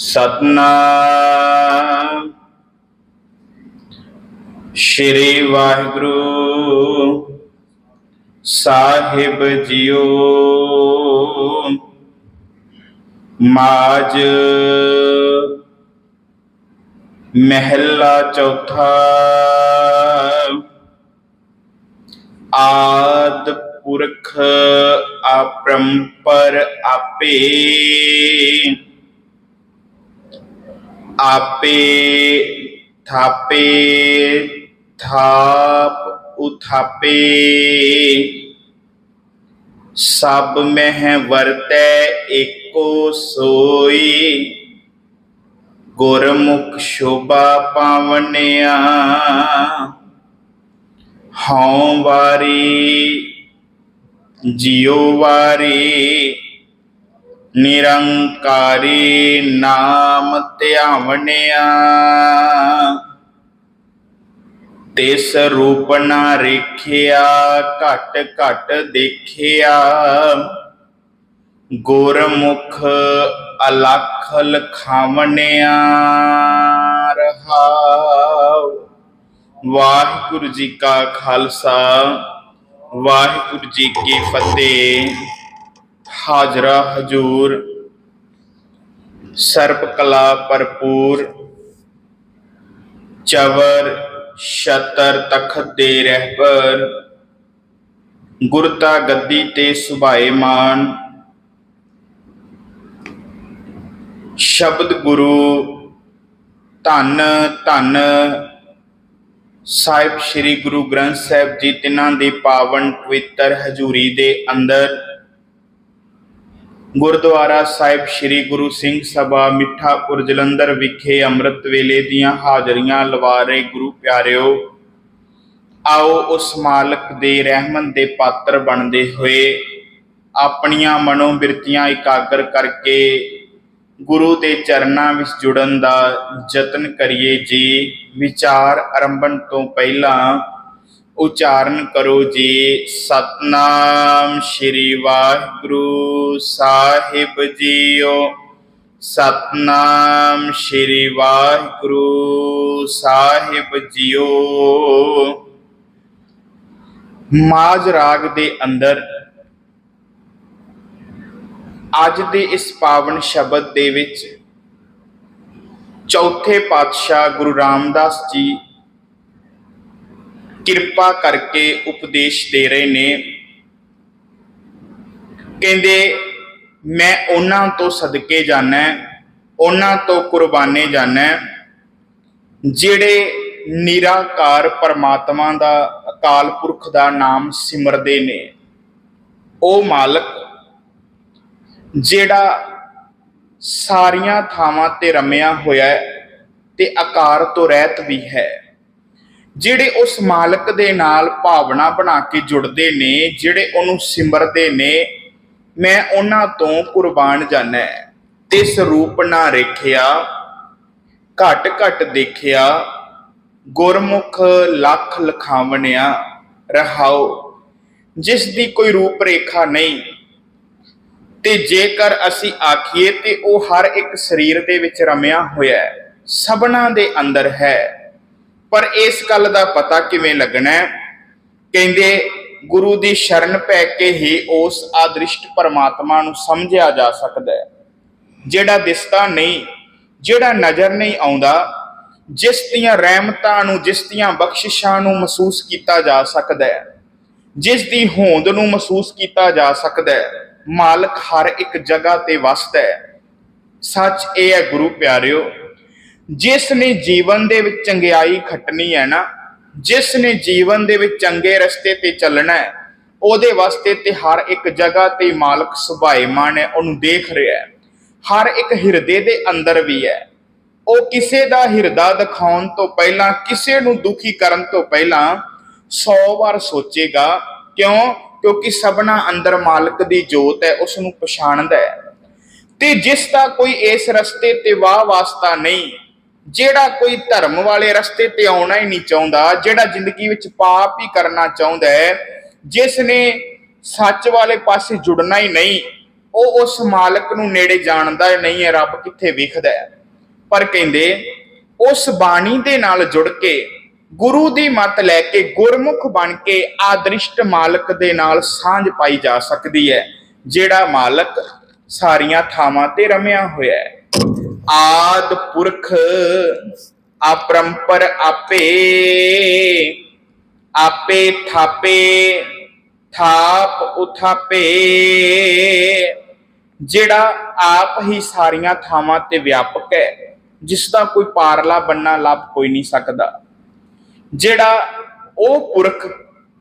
ਸਤਨਾਮ। ਸ਼੍ਰੀ ਵਾਹਿਗੁਰੂ ਸਾਹਿਬ ਜੀਓ। ਮਾਜ ਮਹਿਲਾ ਚੌਥਾ। ਆਦ ਪੁਰਖ ਆਪਰੰਪਰ ਆਪੇ। ਆਪੇ ਥਾਪੇ, ਥਾਪ ਉਥਾਪੇ। ਸਭ ਮਹਿ ਵਰਤੈ ਏਕੋ ਸੋਈ। ਗੁਰਮੁਖ ਸ਼ੋਭਾ ਪਾਵਨਿਆ। ਹਉ ਵਾਰੀ, ਜਿਉ ਵਾਰੀ। ਨਿਰੰਕਾਰੀ ਨਾਮ ਧਿਆਵਣਿਆ ਤਿਸ ਰੂਪ ਨਾ ਰੇਖਿਆ ਘਟ ਘਟ ਦੇਖਿਆ ਗੁਰਮੁਖ ਅਲਖ ਲਖਾਵਣਿਆ ਰਹਾਉ ਵਾਹਿਗੁਰੂ ਜੀ ਕਾ ਖਾਲਸਾ ਵਾਹਿਗੁਰੂ ਜੀ ਕੀ ਫਤਿਹ ਹਾਜ਼ਰਾ ਹਜੂਰ, ਸਰਪ ਕਲਾ ਭਰਪੂਰ, ਚਵਰ ਸ਼ਤਰ ਤਖਤ ਦੇ ਰਹਿਬਰ, ਗੁਰਤਾ ਗੱਦੀ ਤੇ ਸੁਭਾਏਮਾਨ ਸ਼ਬਦ ਗੁਰੂ, ਧੰਨ ਧੰਨ ਸਾਹਿਬ ਸ੍ਰੀ ਗੁਰੂ ਗ੍ਰੰਥ ਸਾਹਿਬ ਜੀ, ਤਿਨਾਂ ਦੀ ਪਾਵਨ ਪਵਿੱਤਰ ਹਜ਼ੂਰੀ ਦੇ ਅੰਦਰ ਗੁਰਦੁਆਰਾ ਸਾਹਿਬ ਸ੍ਰੀ ਗੁਰੂ ਸਿੰਘ ਸਭਾ ਮਿੱਠਾਪੁਰ ਜਲੰਧਰ ਵਿਖੇ ਅੰਮ੍ਰਿਤ ਵੇਲੇ ਦੀਆਂ ਹਾਜ਼ਰੀਆਂ ਲਵਾ ਰਹੇ ਗੁਰੂ ਪਿਆਰਿਓ, ਆਓ ਉਸ ਮਾਲਕ ਦੇ ਰਹਿਮਤ ਦੇ ਪਾਤਰ ਬਣਦੇ ਹੋਏ ਆਪਣੀਆਂ ਮਨੋਬਿਰਤੀਆਂ ਇਕਾਗਰ ਕਰਕੇ ਗੁਰੂ ਦੇ ਚਰਨਾਂ ਵਿੱਚ ਜੁੜਨ ਦਾ ਯਤਨ ਕਰੀਏ ਜੀ। ਵਿਚਾਰ ਆਰੰਭਣ ਤੋਂ ਪਹਿਲਾਂ ਉਚਾਰਨ ਕਰੋ ਜੀ। ਸਤਨਾਮ ਸ਼੍ਰੀ ਵਾਹਿਗੁਰੂ ਸਾਹਿਬ ਜੀਓ। ਸਤਨਾਮ ਸ਼੍ਰੀ ਵਾਹਿਗੁਰੂ ਸਾਹਿਬ ਜੀਓ। ਮਾਜ ਰਾਗ ਦੇ ਅੰਦਰ ਅੱਜ ਦੇ ਇਸ ਪਾਵਨ ਸ਼ਬਦ ਦੇ ਵਿੱਚ ਚੌਥੇ ਪਾਤਸ਼ਾਹ ਗੁਰੂ ਰਾਮਦਾਸ ਜੀ ਕਿਰਪਾ ਕਰਕੇ ਉਪਦੇਸ਼ ਦੇ ਰਹੇ ਨੇ। ਕਹਿੰਦੇ, ਮੈਂ ਉਹਨਾਂ ਤੋਂ ਸਦਕੇ ਜਾਣਾ, ਉਹਨਾਂ ਤੋਂ ਕੁਰਬਾਨੇ ਜਾਣਾ, ਜਿਹੜੇ ਨਿਰਾਕਾਰ ਪਰਮਾਤਮਾ ਦਾ, ਅਕਾਲ ਪੁਰਖ ਦਾ ਨਾਮ ਸਿਮਰਦੇ ਨੇ। ਉਹ ਮਾਲਕ, ਜਿਹੜਾ ਸਾਰੀਆਂ ਥਾਵਾਂ ਤੇ ਰਮਿਆ ਹੋਇਆ ਹੈ ਤੇ ਆਕਾਰ ਤੋਂ ਰਹਿਤ ਵੀ ਹੈ। ਜਿਹੜੇ ਉਸ ਮਾਲਕ ਦੇ ਨਾਲ ਭਾਵਨਾ ਬਣਾ ਕੇ ਜੁੜਦੇ ਨੇ, ਜਿਹੜੇ ਉਹਨੂੰ ਸਿਮਰਦੇ ਨੇ, ਮੈਂ ਉਹਨਾਂ ਤੋਂ ਕੁਰਬਾਨ ਜਾਣਾ ਤੇ ਸਰੂਪ ਨਾ ਰੇਖਿਆ, ਘਟ ਘਟ ਦੇਖਿਆ, ਗੁਰਮੁਖ ਲੱਖ ਲਖਾਵਣਿਆ ਰਹਾਉ। ਜਿਸ ਦੀ ਕੋਈ ਰੂਪ ਰੇਖਾ ਨਹੀਂ, ਤੇ ਜੇਕਰ ਅਸੀਂ ਆਖੀਏ ਤੇ ਉਹ ਹਰ ਇੱਕ ਸਰੀਰ ਦੇ ਵਿੱਚ ਰਮਿਆ ਹੋਇਆ ਹੈ, ਸਭਨਾ ਦੇ ਅੰਦਰ ਹੈ। ਪਰ ਇਸ ਗੱਲ ਦਾ ਪਤਾ ਕਿਵੇਂ ਲੱਗਣਾ ਕਹਿੰਦੇ, ਗੁਰੂ ਦੀ ਸ਼ਰਨ ਪੈ ਕੇ ਹੀ ਉਸ ਆਦ੍ਰਿਸ਼ਟ ਪਰਮਾਤਮਾ ਨੂੰ ਸਮਝਿਆ ਜਾ ਸਕਦਾ ਹੈ। ਜਿਹੜਾ ਦਿਸਦਾ ਨਹੀਂ, ਜਿਹੜਾ ਨਜ਼ਰ ਨਹੀਂ ਆਉਂਦਾ, ਜਿਸ ਦੀਆਂ ਰਹਿਮਤਾਂ ਨੂੰ, ਜਿਸ ਦੀਆਂ ਬਖਸ਼ਿਸ਼ਾਂ ਨੂੰ ਮਹਿਸੂਸ ਕੀਤਾ ਜਾ ਸਕਦਾ ਹੈ। ਜਿਸ ਦੀ ਹੋਂਦ ਨੂੰ ਮਹਿਸੂਸ ਕੀਤਾ ਜਾ ਸਕਦਾ ਹੈ। ਮਾਲਕ ਹਰ ਇੱਕ ਜਗ੍ਹਾ ਤੇ ਵਸਦਾ ਹੈ। ਸੱਚ ਇਹ ਹੈ ਗੁਰੂ ਪਿਆਰਿਓ ਜਿਸ ਨੇ ਜੀਵਨ ਦੇ ਵਿੱਚ ਚੰਗਿਆਈ ਖੱਟਣੀ ਹੈ ਨਾ ਜਿਸ ਨੇ ਜੀਵਨ ਦੇ ਵਿੱਚ ਚੰਗੇ ਰਸਤੇ ਤੇ ਚੱਲਣਾ ਹੈ, ਉਹਦੇ ਵਾਸਤੇ ਤੇ ਹਰ ਇੱਕ ਜਗ੍ਹਾ ਤੇ ਮਾਲਕ ਸੁਭਾਏਮਾਨ ਹੈ, ਉਹਨੂੰ ਦੇਖ ਰਿਹਾ ਹੈ। ਹਰ ਇੱਕ ਹਿਰਦੇ ਦੇ ਅੰਦਰ ਵੀ ਹੈ। ਉਹ ਕਿਸੇ ਦਾ ਹਿਰਦਾ ਦਿਖਾਉਣ ਤੋਂ ਪਹਿਲਾਂ, ਕਿਸੇ ਨੂੰ ਦੁਖੀ ਕਰਨ ਤੋਂ ਪਹਿਲਾਂ 100 ਵਾਰ ਸੋਚੇਗਾ, ਕਿਉਂ? ਕਿਉਂਕਿ ਸਭਨਾ ਅੰਦਰ ਮਾਲਕ ਦੀ ਜੋਤ ਹੈ ਉਸ ਨੂੰ ਪਛਾਣਦਾ ਹੈ। ਤੇ ਜਿਸ ਦਾ ਕੋਈ ਇਸ ਰਸਤੇ ਤੇ ਵਾਹ ਵਾਸਤਾ ਨਹੀਂ ਜਿਹੜਾ ਕੋਈ ਧਰਮ ਵਾਲੇ ਰਸਤੇ ਤੇ ਆਉਣਾ ਹੀ ਨਹੀਂ ਚਾਹੁੰਦਾ, ਜਿਹੜਾ ਜ਼ਿੰਦਗੀ ਵਿੱਚ ਪਾਪ ਹੀ ਕਰਨਾ ਚਾਹੁੰਦਾ ਹੈ, ਜਿਸ ਨੇ ਸੱਚ ਵਾਲੇ ਪਾਸੇ ਜੁੜਨਾ ਹੀ ਨਹੀਂ, ਉਹ ਉਸ ਮਾਲਕ ਨੂੰ ਨੇੜੇ ਜਾਣਦਾ ਨਹੀਂ ਹੈ, ਰੱਬ ਕਿੱਥੇ ਵਿਖਦਾ ਹੈ। ਪਰ ਕਹਿੰਦੇ, ਉਸ ਬਾਣੀ ਦੇ ਨਾਲ ਜੁੜ ਕੇ ਗੁਰੂ ਦੀ ਮੱਤ ਲੈ ਕੇ ਗੁਰਮੁਖ ਬਣ ਕੇ ਆਦ੍ਰਿਸ਼ਟ ਮਾਲਕ ਦੇ ਨਾਲ ਸਾਂਝ ਪਾਈ ਜਾ ਸਕਦੀ ਹੈ, ਜਿਹੜਾ ਮਾਲਕ ਸਾਰੀਆਂ ਥਾਵਾਂ ਤੇ ਰਮਿਆ ਹੋਇਆ ਹੈ। ਆਦ ਪੁਰਖ ਆਪਰੰਪਰ ਆਪੇ ਆਪੇ ਥਾਪੇ ਥਾਪ ਉਥਾਪੇ ਜਿਹੜਾ ਆਪ ਹੀ ਸਾਰੀਆਂ ਥਾਵਾਂ ਤੇ ਵਿਆਪਕ ਹੈ, ਜਿਸ ਦਾ ਕੋਈ ਪਾਰਲਾ ਬੰਨਾ ਲੱਭ ਕੋਈ ਨਹੀਂ ਸਕਦਾ। ਜਿਹੜਾ ਉਹ ਪੁਰਖ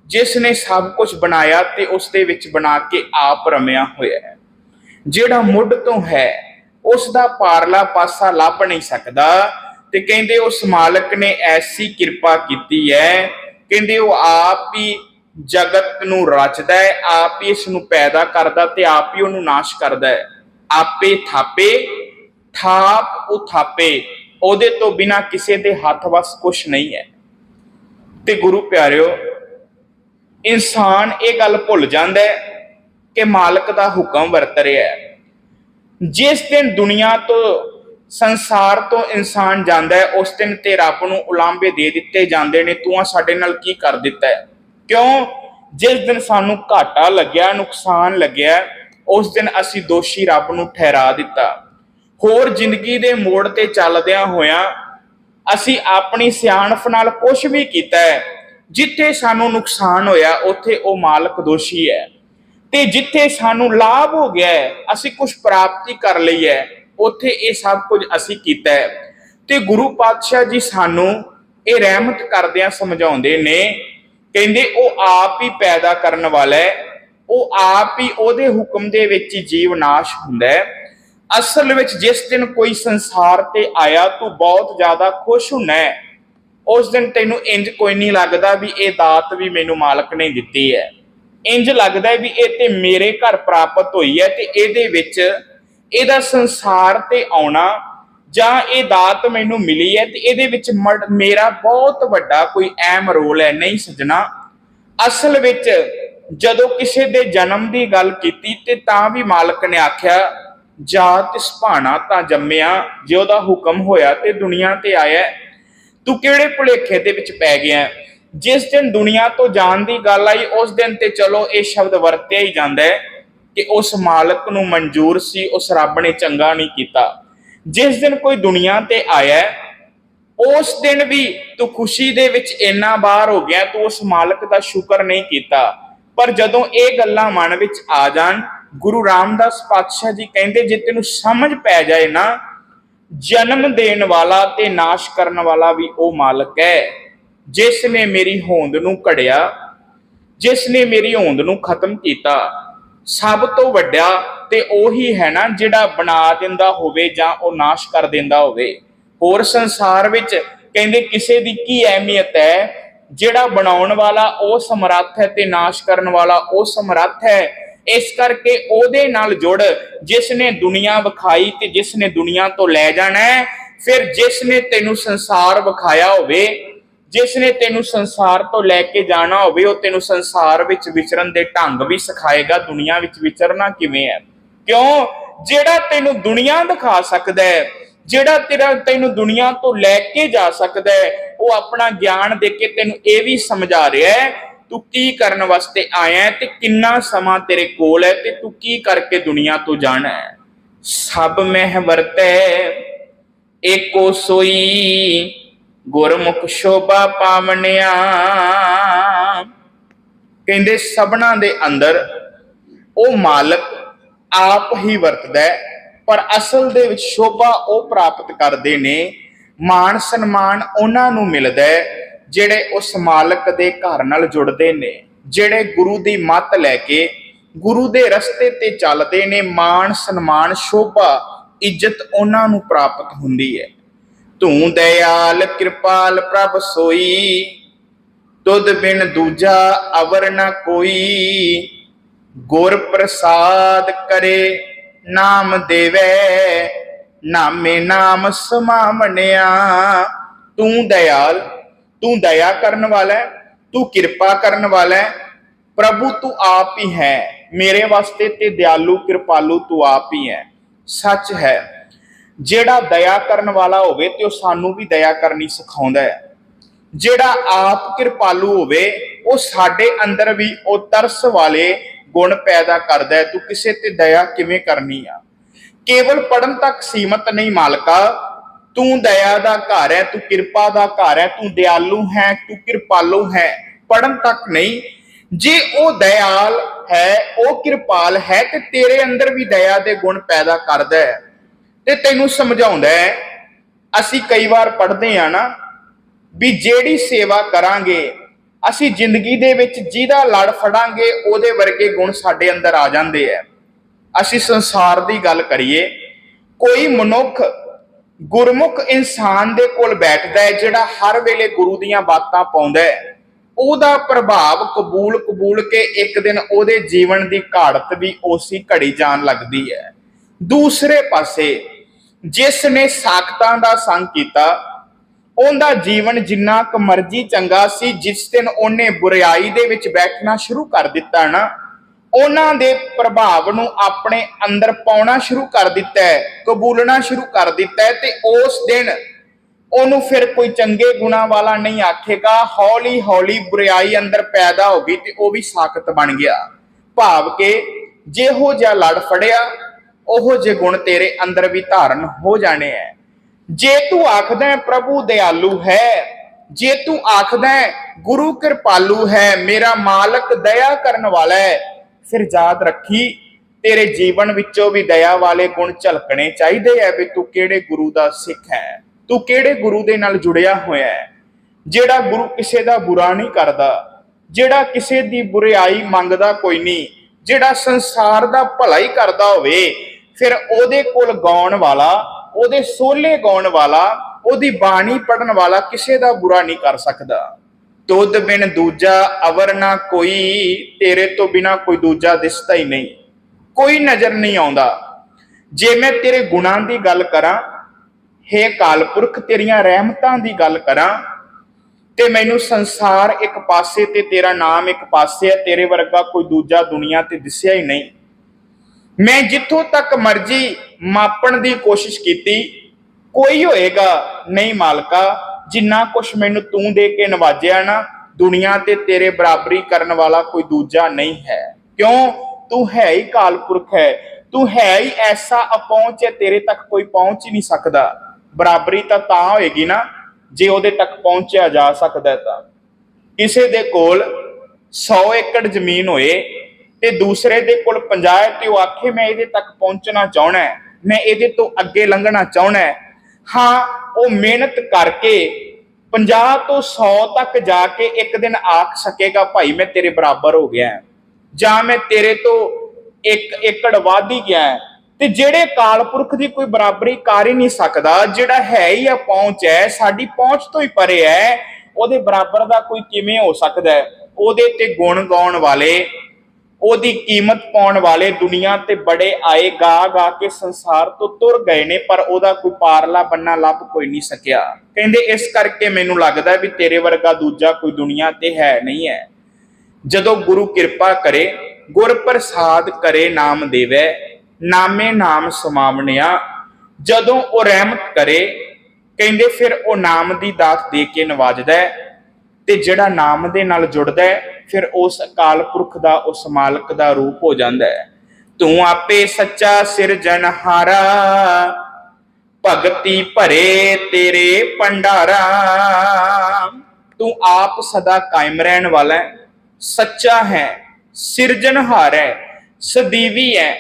ਜਿਸ ਨੇ ਸਭ ਕੁਝ ਬਣਾਇਆ ਤੇ ਉਸ ਦੇ ਵਿੱਚ ਬਣਾ ਕੇ ਆਪ ਰਮਿਆ ਹੋਇਆ ਹੈ। ਜਿਹੜਾ ਮੁੱਢ ਤੋਂ ਹੈ ਉਸ ਦਾ ਪਾਰਲਾ ਪਾਸਾ ਲੱਭ ਨਹੀਂ ਸਕਦਾ ਤੇ ਕਹਿੰਦੇ ਉਸ ਮਾਲਕ ਨੇ ਐਸੀ ਕਿਰਪਾ ਕੀਤੀ ਹੈ, ਕਹਿੰਦੇ ਉਹ ਆਪ ਹੀ ਜਗਤ ਨੂੰ ਰਚਦਾ ਹੈ, ਆਪ ਹੀ ਇਸ ਨੂੰ ਪੈਦਾ ਕਰਦਾ ਤੇ ਆਪ ਹੀ ਉਹਨੂੰ ਨਾਸ਼ ਕਰਦਾ ਹੈ। ਆਪੇ ਥਾਪੇ, ਥਾਪ ਉਥਾਪੇ, ਉਹਦੇ ਤੋਂ ਬਿਨਾ ਕਿਸੇ ਦੇ ਹੱਥ ਵਸ ਕੁਝ ਨਹੀਂ ਹੈ। ਤੇ ਗੁਰੂ ਪਿਆਰਿਓ, ਇਨਸਾਨ ਇਹ ਗੱਲ ਭੁੱਲ ਜਾਂਦਾ ਹੈ ਕਿ ਮਾਲਕ ਦਾ ਹੁਕਮ ਵਰਤ ਰਿਹਾ ਹੈ। ਜਿਸ ਦਿਨ ਦੁਨੀਆ ਤੋਂ, ਸੰਸਾਰ ਤੋਂ ਇਨਸਾਨ ਜਾਂਦਾ ਹੈ, ਉਸ ਦਿਨ ਤੇ ਰੱਬ ਨੂੰ ਉਲਾਂਭੇ ਦੇ ਦਿੱਤੇ ਜਾਂਦੇ ਨੇ, ਤੂੰ ਆ ਸਾਡੇ ਨਾਲ ਕੀ ਕਰ ਦਿੱਤਾ ਹੈ? ਕਿਉਂ? ਜਿਸ ਦਿਨ ਸਾਨੂੰ ਘਾਟਾ ਲੱਗਿਆ, ਨੁਕਸਾਨ ਲੱਗਿਆ, ਉਸ ਦਿਨ ਅਸੀਂ ਦੋਸ਼ੀ ਰੱਬ ਨੂੰ ਠਹਿਰਾ ਦਿੱਤਾ। ਹੋਰ ਜ਼ਿੰਦਗੀ ਦੇ ਮੋੜ ਤੇ ਚੱਲਦਿਆਂ ਹੋਇਆਂ, ਅਸੀਂ ਆਪਣੀ ਸਿਆਣਪ ਨਾਲ ਕੁਝ ਵੀ ਕੀਤਾ ਹੈ, ਜਿੱਥੇ ਸਾਨੂੰ ਨੁਕਸਾਨ ਹੋਇਆ, ਉੱਥੇ ਉਹ ਮਾਲਕ ਦੋਸ਼ੀ ਹੈ। ਤੇ ਜਿੱਥੇ ਸਾਨੂੰ ਲਾਭ ਹੋ ਗਿਆ ਹੈ, ਅਸੀਂ ਕੁਝ ਪ੍ਰਾਪਤੀ ਕਰ ਲਈ ਹੈ, ਉੱਥੇ ਇਹ ਸਭ ਕੁਝ ਅਸੀਂ ਕੀਤਾ ਹੈ। ਤੇ ਗੁਰੂ ਪਾਤਸ਼ਾਹ ਜੀ ਸਾਨੂੰ ਇਹ ਰਹਿਮਤ ਕਰਦਿਆਂ ਸਮਝਾਉਂਦੇ ਨੇ, ਕਹਿੰਦੇ ਉਹ ਆਪ ਹੀ ਪੈਦਾ ਕਰਨ ਵਾਲਾ ਹੈ, ਉਹ ਆਪ ਹੀ ਉਹਦੇ ਹੁਕਮ ਦੇ ਵਿੱਚ ਹੀ ਜੀਵ ਨਾਸ਼ ਹੁੰਦਾ ਹੈ। ਅਸਲ ਵਿੱਚ ਜਿਸ ਦਿਨ ਕੋਈ ਸੰਸਾਰ ਤੇ ਆਇਆ, ਤੂੰ ਬਹੁਤ ਜ਼ਿਆਦਾ ਖੁਸ਼ ਹੁੰਨਾ ਹੈ। ਉਸ ਦਿਨ ਤੈਨੂੰ ਇੰਜ ਕੋਈ ਨਹੀਂ ਲੱਗਦਾ ਵੀ ਇਹ ਦਾਤ ਵੀ ਮੈਨੂੰ ਮਾਲਕ ਨੇ ਦਿੱਤੀ ਹੈ। ਇੰਜ ਲੱਗਦਾ ਹੈ ਵੀ ਇਹ ਤੇ ਮੇਰੇ ਘਰ ਪ੍ਰਾਪਤ ਹੋਈ ਹੈ ਤੇ ਇਹਦੇ ਵਿੱਚ ਇਹਦਾ ਸੰਸਾਰ ਤੇ ਆਉਣਾ ਜਾਂ ਇਹ ਦਾਤ ਮੈਨੂੰ ਮਿਲੀ ਹੈ ਤੇ ਇਹਦੇ ਵਿੱਚ ਮੇਰਾ ਬਹੁਤ ਵੱਡਾ ਕੋਈ ਅਹਿਮ ਰੋਲ ਹੈ, ਨਹੀਂ ਸਜਣਾ। ਅਸਲ ਵਿੱਚ ਜਦੋਂ ਕਿਸੇ ਦੇ ਜਨਮ ਦੀ ਗੱਲ ਕੀਤੀ ਤੇ ਤਾਂ ਵੀ ਮਾਲਕ ਨੇ ਆਖਿਆ ਜਾਤ ਸੁਭਾਣਾ ਤਾਂ ਜੰਮਿਆ, ਜੇ ਉਹਦਾ ਹੁਕਮ ਹੋਇਆ ਤੇ ਦੁਨੀਆ ਤੇ ਆਇਆ ਤੂੰ ਕਿਹੜੇ ਭੁਲੇਖੇ ਦੇ ਵਿੱਚ ਪੈ ਗਿਆ ਜਿਸ ਦਿਨ ਦੁਨੀਆ ਤੋਂ ਜਾਣ ਦੀ ਗੱਲ ਆਈ, ਉਸ ਦਿਨ ਤੇ ਚਲੋ ਇਹ ਸ਼ਬਦ ਵਰਤਿਆ ਹੀ ਜਾਂਦਾ ਹੈ ਕਿ ਉਸ ਮਾਲਕ ਨੂੰ ਮਨਜ਼ੂਰ ਸੀ, ਉਸ ਰੱਬ ਨੇ ਚੰਗਾ ਨਹੀਂ ਕੀਤਾ। ਜਿਸ ਦਿਨ ਕੋਈ ਦੁਨੀਆ ਤੇ ਆਇਆ ਉਸ ਦਿਨ ਵੀ ਤੂੰ ਖੁਸ਼ੀ ਦੇ ਵਿੱਚ ਇੰਨਾ ਬਾਹਰ ਹੋ ਗਿਆ, ਤੂੰ ਉਸ ਮਾਲਕ ਦਾ ਸ਼ੁਕਰ ਨਹੀਂ ਕੀਤਾ। ਪਰ ਜਦੋਂ ਇਹ ਗੱਲਾਂ ਮਨ ਵਿੱਚ ਆ ਜਾਣ, ਗੁਰੂ ਰਾਮਦਾਸ ਪਾਤਸ਼ਾਹ ਜੀ ਕਹਿੰਦੇ, ਜੇ ਤੈਨੂੰ ਸਮਝ ਪੈ ਜਾਏ ਨਾ, ਜਨਮ ਦੇਣ ਵਾਲਾ ਤੇ ਨਾਸ਼ ਕਰਨ ਵਾਲਾ ਵੀ ਉਹ ਮਾਲਕ ਹੈ। ਜਿਸ ਨੇ ਮੇਰੀ ਹੋਂਦ ਨੂੰ ਘੜਿਆ ਜਿਸ ਨੇ ਮੇਰੀ ਹੋਂਦ ਨੂੰ ਖਤਮ ਕੀਤਾ, ਸਭ ਤੋਂ ਵੱਡਾ ਤੇ ਉਹੀ ਹੈ ਨਾ ਜਿਹੜਾ ਬਣਾ ਦਿੰਦਾ ਹੋਵੇ ਜਾਂ ਉਹ ਨਾਸ਼ ਕਰ ਦਿੰਦਾ ਹੋਵੇ। ਹੋਰ ਸੰਸਾਰ ਵਿੱਚ ਕਹਿੰਦੇ ਕਿਸੇ ਦੀ ਕੀ ਅਹਿਮੀਅਤ ਹੈ? ਜਿਹੜਾ ਬਣਾਉਣ ਵਾਲਾ ਉਹ ਸਮਰੱਥ ਹੈ ਤੇ ਨਾਸ਼ ਕਰਨ ਵਾਲਾ ਉਹ ਸਮਰੱਥ ਹੈ। ਇਸ ਕਰਕੇ ਉਹਦੇ ਨਾਲ ਜੁੜ ਜਿਸ ਨੇ ਦੁਨੀਆ ਵਿਖਾਈ ਤੇ ਜਿਸ ਨੇ ਦੁਨੀਆ ਤੋਂ ਲੈ ਜਾਣਾ ਫਿਰ ਜਿਸ ਨੇ ਤੈਨੂੰ ਸੰਸਾਰ ਵਿਖਾਇਆ ਹੋਵੇ ਜਿਸ ਨੇ ਤੈਨੂੰ ਸੰਸਾਰ ਤੋਂ ਲੈ ਕੇ ਜਾਣਾ ਹੋਵੇ, ਉਹ ਤੈਨੂੰ ਸੰਸਾਰ ਵਿੱਚ ਵਿਚਰਨ ਦੇ ਢੰਗ ਵੀ ਸਿਖਾਏਗਾ, ਦੁਨੀਆ ਵਿੱਚ ਵਿਚਰਨਾ ਕਿਵੇਂ ਹੈ? ਕਿਉਂ? ਜਿਹੜਾ ਤੈਨੂੰ ਦੁਨੀਆ ਦਿਖਾ ਸਕਦਾ ਹੈ, ਜਿਹੜਾ ਤੇਰਾ ਤੈਨੂੰ ਦੁਨੀਆ ਤੋਂ ਲੈ ਕੇ ਜਾ ਸਕਦਾ ਹੈ, ਉਹ ਆਪਣਾ ਗਿਆਨ ਦੇ ਕੇ ਤੈਨੂੰ ਇਹ ਵੀ ਸਮਝਾ ਰਿਹਾ ਹੈ, ਤੂੰ ਕੀ ਕਰਨ ਵਾਸਤੇ ਆਇਆ ਹੈ ਤੇ ਕਿੰਨਾ ਸਮਾਂ ਤੇਰੇ ਕੋਲ ਹੈ ਤੇ ਤੂੰ ਕੀ ਕਰਕੇ ਦੁਨੀਆ ਤੋਂ ਜਾਣਾ ਹੈ? ਸਭ ਮਹਿ ਵਰਤੈ, ਏਕੋ ਸੋਈ ਗੁਰਮੁਖ ਸ਼ੋਭਾ ਪਾਵਣਿਆ ਕਹਿੰਦੇ ਸਭਨਾ ਦੇ ਅੰਦਰ ਉਹ ਮਾਲਕ ਆਪ ਹੀ ਵਰਤਦਾ ਹੈ, ਪਰ ਅਸਲ ਦੇ ਵਿੱਚ ਸ਼ੋਭਾ ਉਹ ਪ੍ਰਾਪਤ ਕਰਦੇ ਨੇ। ਮਾਣ ਸਨਮਾਨ ਉਹਨਾਂ ਨੂੰ ਮਿਲਦਾ ਹੈ, ਜਿਹੜੇ ਉਸ ਮਾਲਕ ਦੇ ਘਰ ਨਾਲ ਜੁੜਦੇ ਨੇ, ਜਿਹੜੇ ਗੁਰੂ ਦੀ ਮੱਤ ਲੈ ਕੇ ਗੁਰੂ ਦੇ ਰਸਤੇ ਤੇ ਚੱਲਦੇ ਨੇ। ਮਾਣ ਸਨਮਾਨ, ਸ਼ੋਭਾ, ਇੱਜ਼ਤ ਉਹਨਾਂ ਨੂੰ ਪ੍ਰਾਪਤ ਹੁੰਦੀ ਹੈ। ਤੂੰ ਦਇਆਲ ਕਿਰਪਾਲ ਪ੍ਰਭ ਸੋਈ। ਤੁਧ ਬਿਨ ਦੂਜਾ ਅਵਰ ਨ ਕੋਈ। ਗੁਰ ਪ੍ਰਸਾਦ ਕਰੇ ਨਾਮ ਦੇਵੇ। ਨਾਮੇ ਨਾਮ ਸਮਾਵਣਿਆ। ਤੂੰ ਦਇਆਲ, ਤੂੰ ਦਇਆ ਕਰਨ ਵਾਲਾ ਹੈ, ਤੂੰ ਕਿਰਪਾ ਕਰਨ ਵਾਲਾ ਹੈ। ਪ੍ਰਭੂ ਤੂੰ ਆਪ ਹੀ ਹੈ। ਮੇਰੇ ਵਾਸਤੇ ਤੇ ਦਿਆਲੂ ਕਿਰਪਾਲੂ ਤੂੰ ਆਪ ਹੀ ਹੈ। ਸੱਚ ਹੈ। ਜਿਹੜਾ ਦਇਆ ਕਰਨ ਵਾਲਾ ਹੋਵੇ ਤੇ ਉਹ ਸਾਨੂੰ ਵੀ ਦਇਆ ਕਰਨੀ ਸਿਖਾਉਂਦਾ ਹੈ। ਜਿਹੜਾ ਆਪ ਕਿਰਪਾਲੂ ਹੋਵੇ, ਉਹ ਸਾਡੇ ਅੰਦਰ ਵੀ ਉਹ ਤਰਸ ਵਾਲੇ ਗੁਣ ਪੈਦਾ ਕਰਦਾ ਹੈ। ਤੂੰ ਕਿਸੇ ਤੇ ਦਇਆ ਕਿਵੇਂ ਕਰਨੀ ਆ? ਕੇਵਲ ਪੜਨ ਤੱਕ ਸੀਮਤ ਨਹੀਂ ਮਾਲਕਾ। ਤੂੰ ਦਇਆ ਦਾ ਘਰ ਹੈ, ਤੂੰ ਕਿਰਪਾ ਦਾ ਘਰ ਹੈ, ਤੂੰ ਦਿਆਲੂ ਹੈ, ਤੂੰ ਕਿਰਪਾਲੂ ਹੈ। ਪੜਨ ਤੱਕ ਨਹੀਂ। ਜੇ ਉਹ ਦਇਆਲ ਹੈ, ਉਹ ਕਿਰਪਾਲ ਹੈ ਤੇ ਤੇਰੇ ਅੰਦਰ ਵੀ ਦਇਆ ਦੇ ਗੁਣ ਪੈਦਾ ਕਰਦਾ ਹੈ। ਤੇ ਤੈਨੂੰ ਸਮਝਾਉਂਦਾ ਹੈ, ਅਸੀਂ ਕਈ ਵਾਰ ਪੜ੍ਹਦੇ ਆ ਨਾ ਵੀ ਜਿਹੜੀ ਸੇਵਾ ਕਰਾਂਗੇ, ਅਸੀਂ ਜ਼ਿੰਦਗੀ ਦੇ ਵਿੱਚ ਜਿਹਦਾ ਲੜ ਫੜਾਂਗੇ, ਉਹਦੇ ਵਰਗੇ ਗੁਣ ਸਾਡੇ ਅੰਦਰ ਆ ਜਾਂਦੇ ਆ ਅਸੀਂ ਸੰਸਾਰ ਦੀ ਗੱਲ ਕਰੀਏ, ਕੋਈ ਮਨੁੱਖ ਗੁਰਮੁਖ ਇਨਸਾਨ ਦੇ ਕੋਲ ਬੈਠਦਾ ਹੈ, ਜਿਹੜਾ ਹਰ ਵੇਲੇ ਗੁਰੂ ਦੀਆਂ ਬਾਤਾਂ ਪਾਉਂਦਾ ਹੈ। ਉਹਦਾ ਪ੍ਰਭਾਵ ਕਬੂਲ ਕਬੂਲ ਕੇ ਇੱਕ ਦਿਨ ਉਹਦੇ ਜੀਵਨ ਦੀ ਘਾੜਤ ਵੀ ਉਸੇ ਘੜੀ ਜਾਣ ਲੱਗਦੀ ਹੈ। ਦੂਸਰੇ ਪਾਸੇ ਜਿਸ ਨੇ ਸਾਖਤਾਂ ਦਾ ਸੰਗ ਕੀਤਾ, ਉਹਦਾ ਜੀਵਨ ਜਿੰਨਾ ਕੁ ਮਰਜ਼ੀ ਚੰਗਾ ਸੀ, ਜਿਸ ਦਿਨ ਉਹਨੇ ਬੁਰਾਈ ਦੇ ਵਿੱਚ ਬੈਠਣਾ ਸ਼ੁਰੂ ਕਰ ਦਿੱਤਾ ਨਾ, ਉਹਨਾਂ ਦੇ ਪ੍ਰਭਾਵ ਨੂੰ ਆਪਣੇ ਅੰਦਰ ਪਾਉਣਾ ਸ਼ੁਰੂ ਕਰ ਦਿੱਤਾ ਹੈ, ਕਬੂਲਣਾ ਸ਼ੁਰੂ ਕਰ ਦਿੱਤਾ ਹੈ ਤੇ ਉਸ ਦਿਨ ਉਹਨੂੰ ਫਿਰ ਕੋਈ ਚੰਗੇ ਗੁਣਾ ਵਾਲਾ ਨਹੀਂ ਆਖੇਗਾ, ਹੌਲੀ ਹੌਲੀ ਬੁਰਾਈ ਅੰਦਰ ਪੈਦਾ ਹੋ ਗਈ ਤੇ ਉਹ ਵੀ ਸਾਖਤ ਬਣ ਗਿਆ। ਭਾਵ ਕਿ ਜਿਹੋ ਜਿਹਾ ਲੜ ਫੜਿਆ ਉਹੋ ਜਿਹੇ ਗੁਣ ਤੇਰੇ ਅੰਦਰ ਵੀ ਧਾਰਨ ਹੋ ਜਾਣੇ ਐ। ਜੇ ਤੂੰ ਆਖਦਾ ਪ੍ਰਭੂ ਦਿਆਲੂ ਹੈ। ਜੇ ਤੂੰ ਆਖਦਾ ਗੁਰੂ ਕਿਰਪਾਲੂ ਹੈ, ਮੇਰਾ ਮਾਲਕ ਦਇਆ ਕਰਨ ਵਾਲਾ ਹੈ ਫਿਰ ਯਾਦ ਰੱਖੀ, ਤੇਰੇ ਜੀਵਨ ਵਿੱਚੋਂ ਵੀ ਦਇਆ ਵਾਲੇ ਗੁਣ ਝਲਕਣੇ ਚਾਹੀਦੇ ਐ ਵੀ ਤੂੰ ਕਿਹੜੇ ਗੁਰੂ ਦਾ ਸਿੱਖ ਹੈ ਤੂੰ ਕਿਹੜੇ ਗੁਰੂ ਦੇ ਨਾਲ ਜੁੜਿਆ ਹੋਇਆ ਹੈ ਜਿਹੜਾ ਗੁਰੂ ਕਿਸੇ ਦਾ ਬੁਰਾ ਨਹੀਂ ਕਰਦਾ, ਜਿਹੜਾ ਕਿਸੇ ਦੀ ਬੁਰਾਈ ਮੰਗਦਾ ਕੋਈ ਨਹੀਂ, ਜਿਹੜਾ ਸੰਸਾਰ ਦਾ ਭਲਾ ਹੀ ਕਰਦਾ ਹੋਵੇ ਫਿਰ ਉਹਦੇ ਕੋਲ ਗਾਉਣ ਵਾਲਾ, ਉਹਦੇ ਸੋਲੇ ਗਾਉਣ ਵਾਲਾ, ਉਹਦੀ ਬਾਣੀ ਪੜਨ ਵਾਲਾ ਕਿਸੇ ਦਾ ਬੁਰਾ ਨਹੀਂ ਕਰ ਸਕਦਾ। ਤੁਧ ਬਿਨ ਦੂਜਾ ਅਵਰ ਨਾ ਕੋਈ, ਤੇਰੇ ਤੋਂ ਬਿਨਾ ਕੋਈ ਦੂਜਾ ਦਿਸਦਾ ਹੀ ਨਹੀਂ। ਕੋਈ ਨਜ਼ਰ ਨਹੀਂ ਆਉਂਦਾ। ਜੇ ਮੈਂ ਤੇਰੇ ਗੁਣਾਂ ਦੀ ਗੱਲ ਕਰਾਂ, ਹੇ ਕਾਲਪੁਰਖ ਤੇਰੀਆਂ ਰਹਿਮਤਾਂ ਦੀ ਗੱਲ ਕਰਾਂ, ਤੇ ਮੈਨੂੰ ਸੰਸਾਰ ਇੱਕ ਪਾਸੇ ਤੇ ਤੇਰਾ ਨਾਮ ਇੱਕ ਪਾਸੇ ਹੈ, ਤੇਰੇ ਵਰਗਾ ਕੋਈ ਦੂਜਾ ਦੁਨੀਆ ਤੇ ਦਿਸਿਆ ਹੀ ਨਹੀਂ। ਮੈਂ ਜਿੱਥੋਂ ਤੱਕ ਮਰਜ਼ੀ ਮਾਪਣ ਦੀ ਕੋਸ਼ਿਸ਼ ਕੀਤੀ, ਕੋਈ ਹੋਏਗਾ, ਨਹੀਂ ਮਾਲਕਾ, ਜਿੰਨਾ ਕੁਛ ਮੈਨੂੰ ਤੂੰ ਦੇ ਕੇ ਨਵਾਜਿਆ ਨਾ, ਦੁਨੀਆ ਤੇ ਤੇਰੇ ਬਰਾਬਰੀ ਕਰਨ ਵਾਲਾ ਕੋਈ ਦੂਜਾ ਨਹੀਂ ਹੈ। ਕਿਉਂ? ਤੂੰ ਹੈ ਹੀ ਕਾਲਪੁਰਖ ਹੈ। ਤੂੰ ਹੈ ਹੀ ਐਸਾ ਅਪਹੁੰਚ ਹੈ, ਤੇਰੇ ਤੱਕ ਕੋਈ ਪਹੁੰਚ ਹੀ ਨਹੀਂ ਸਕਦਾ। ਬਰਾਬਰੀ ਤਾਂ ਤਾਂ ਹੋਏਗੀ ਨਾ, ਜੇ ਉਹਦੇ ਤੱਕ ਪਹੁੰਚਿਆ ਜਾ ਸਕਦਾ ਤਾਂ। ਕਿਸੇ ਦੇ ਕੋਲ 100 ਏਕੜ ਜ਼ਮੀਨ ਹੋਏ ਤੇ ਦੂਸਰੇ ਦੇ ਕੋਲ 50 ਹੈ ਤੇ ਉਹ ਆਖੇ, ਮੈਂ ਇਹਦੇ ਤੱਕ ਪਹੁੰਚਣਾ ਚਾਹਣਾ ਹੈ। ਮੈਂ ਇਹਦੇ ਤੋਂ ਅੱਗੇ ਲੰਘਣਾ ਚਾਹਣਾ ਹੈ। ਹਾਂ, ਉਹ ਮਿਹਨਤ ਕਰਕੇ 50 ਤੋਂ 100 ਤੱਕ ਜਾ ਕੇ ਇੱਕ ਦਿਨ ਆਖ ਸਕੇਗਾ, ਭਾਈ, ਮੈਂ ਤੇਰੇ ਬਰਾਬਰ ਹੋ ਗਿਆ ਜਾਂ ਮੈਂ ਤੇਰੇ ਤੋਂ ਇੱਕ ਏਕੜ ਵੱਧ ਹੀ ਗਿਆ ਤੇ ਜਿਹੜੇ ਕਾਲਪੁਰਖ ਦੀ ਕੋਈ ਬਰਾਬਰੀ ਕਰ ਹੀ ਨਹੀਂ ਸਕਦਾ, ਜਿਹੜਾ ਹੈ ਹੀ ਆ, ਪਹੁੰਚ ਹੈ, ਸਾਡੀ ਪਹੁੰਚ ਤੋਂ ਹੀ ਪਰੇ ਹੈ, ਉਹਦੇ ਬਰਾਬਰ ਦਾ ਕੋਈ ਕਿਵੇਂ ਹੋ ਸਕਦਾ ਹੈ? ਉਹਦੇ ਤੇ ਗੁਣ ਗਾਉਣ ਵਾਲੇ ਉਹਦੀ ਕੀਮਤ ਪਾਉਣ ਵਾਲੇ ਦੁਨੀਆ ਤੇ ਬੜੇ ਆਏ ਗਾ ਗਾ ਕੇ ਸੰਸਾਰ ਤੋਂ ਤੁਰ ਗਏ ਨੇ, ਪਰ ਉਹਦਾ ਕੋਈ ਪਾਰਲਾ ਬੰਨਾ ਲੱਭ ਕੋਈ ਨਹੀਂ ਸਕਿਆ। ਕਹਿੰਦੇ ਇਸ ਕਰਕੇ ਮੈਨੂੰ ਲੱਗਦਾ ਵੀ ਤੇਰੇ ਵਰਗਾ ਦੂਜਾ ਕੋਈ ਦੁਨੀਆ ਤੇ ਹੈ ਨਹੀਂ ਹੈ। ਜਦੋਂ ਗੁਰੂ ਕਿਰਪਾ ਕਰੇ, ਗੁਰ ਪ੍ਰਸਾਦ ਕਰੇ ਨਾਮ ਦੇਵੈ, ਨਾਮੇ ਨਾਮ ਸਮਾਵਣਿਆ। ਜਦੋਂ ਉਹ ਰਹਿਮਤ ਕਰੇ, ਕਹਿੰਦੇ ਫਿਰ ਉਹ ਨਾਮ ਦੀ ਦਾਤ ਦੇ ਕੇ ਨਵਾਜਦਾ ਤੇ ਜਿਹੜਾ ਨਾਮ ਦੇ ਨਾਲ ਜੁੜਦਾ ਹੈ, ਫਿਰ ਉਸ ਅਕਾਲ ਪੁਰਖ ਦਾ, ਉਸ ਮਾਲਕ ਦਾ ਰੂਪ ਹੋ ਜਾਂਦਾ ਹੈ। ਤੂੰ ਆਪੇ ਸੱਚਾ ਸਿਰਜਣਹਾਰਾ ਭਗਤੀ ਭਰੇ ਤੇਰੇ ਭੰਡਾਰਾ। ਤੂੰ ਆਪ ਸਦਾ ਕਾਇਮ ਰਹਿਣ ਵਾਲਾ ਹੈ, ਸੱਚਾ ਹੈ ਸਿਰਜਣਹਾਰ ਹੈ, ਸਦੀਵੀ ਹੈ।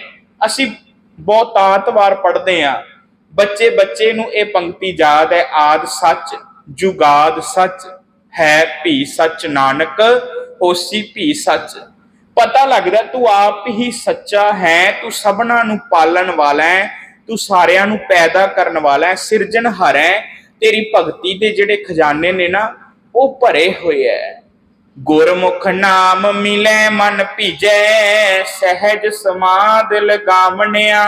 ਅਸੀਂ ਬਹੁਤਾਤ ਵਾਰ ਪੜ੍ਹਦੇ ਆ ਬੱਚੇ ਬੱਚੇ ਨੂੰ ਇਹ ਪੰਕਤੀ ਯਾਦ ਹੈ, ਆਦ ਸੱਚ, ਜੁਗਾਦ ਸੱਚ। ਹੈ ਭੀ ਸੱਚ ਨਾਨਕ, ਹੋਸੀ ਭੀ ਸੱਚ। ਪਤਾ ਲੱਗਦਾ, ਤੂੰ ਆਪ ਹੀ ਸੱਚਾ ਹੈ, ਤੂੰ ਸਭਨਾਂ ਨੂੰ ਪਾਲਣ ਵਾਲਾ ਹੈ, ਤੂੰ ਸਾਰਿਆਂ ਨੂੰ ਪੈਦਾ ਕਰਨ ਵਾਲਾ ਹੈ ਸਿਰਜਣਹਾਰ ਹੈ। ਤੇਰੀ ਭਗਤੀ ਦੇ ਜਿਹੜੇ ਖਜ਼ਾਨੇ ਨੇ ਨਾ, ਉਹ ਭਰੇ ਹੋਏ ਐ। ਗੁਰਮੁਖ ਨਾਮ ਮਿਲੇ, ਮਨ ਭੀਜੈ, ਸਹਿਜ ਸਮਾਦ ਲਗਾਵਣਿਆ।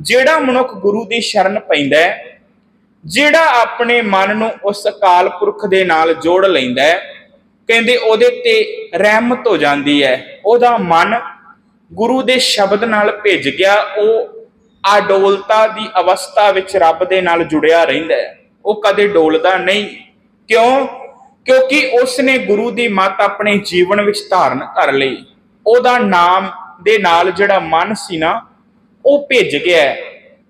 ਜਿਹੜਾ ਮਨੁੱਖ ਗੁਰੂ ਦੀ ਸ਼ਰਨ ਪੈਂਦਾ ਹੈ ਜਿਹੜਾ ਆਪਣੇ ਮਨ ਨੂੰ ਉਸ ਅਕਾਲ ਪੁਰਖ ਦੇ ਨਾਲ ਜੋੜ ਲੈਂਦਾ ਹੈ, ਕਹਿੰਦੇ ਉਹਦੇ ਤੇ ਰਹਿਮਤ ਹੋ ਜਾਂਦੀ ਹੈ। ਉਹਦਾ ਮਨ ਗੁਰੂ ਦੇ ਸ਼ਬਦ ਨਾਲ ਭਿੱਜ ਗਿਆ, ਉਹ ਅਡੋਲਤਾ ਦੀ ਅਵਸਥਾ ਵਿੱਚ ਰੱਬ ਦੇ ਨਾਲ ਜੁੜਿਆ ਰਹਿੰਦਾ ਹੈ। ਉਹ ਕਦੇ ਡੋਲਦਾ ਨਹੀਂ। ਕਿਉਂ? ਕਿਉਂਕਿ ਉਸ ਨੇ ਗੁਰੂ ਦੀ ਮੱਤ ਆਪਣੇ ਜੀਵਨ ਵਿੱਚ ਧਾਰਨ ਕਰ ਲਈ। ਉਹਦਾ ਨਾਮ ਦੇ ਨਾਲ ਜਿਹੜਾ ਮਨ ਸੀ ਨਾ, ਉਹ ਭਿੱਜ ਗਿਆ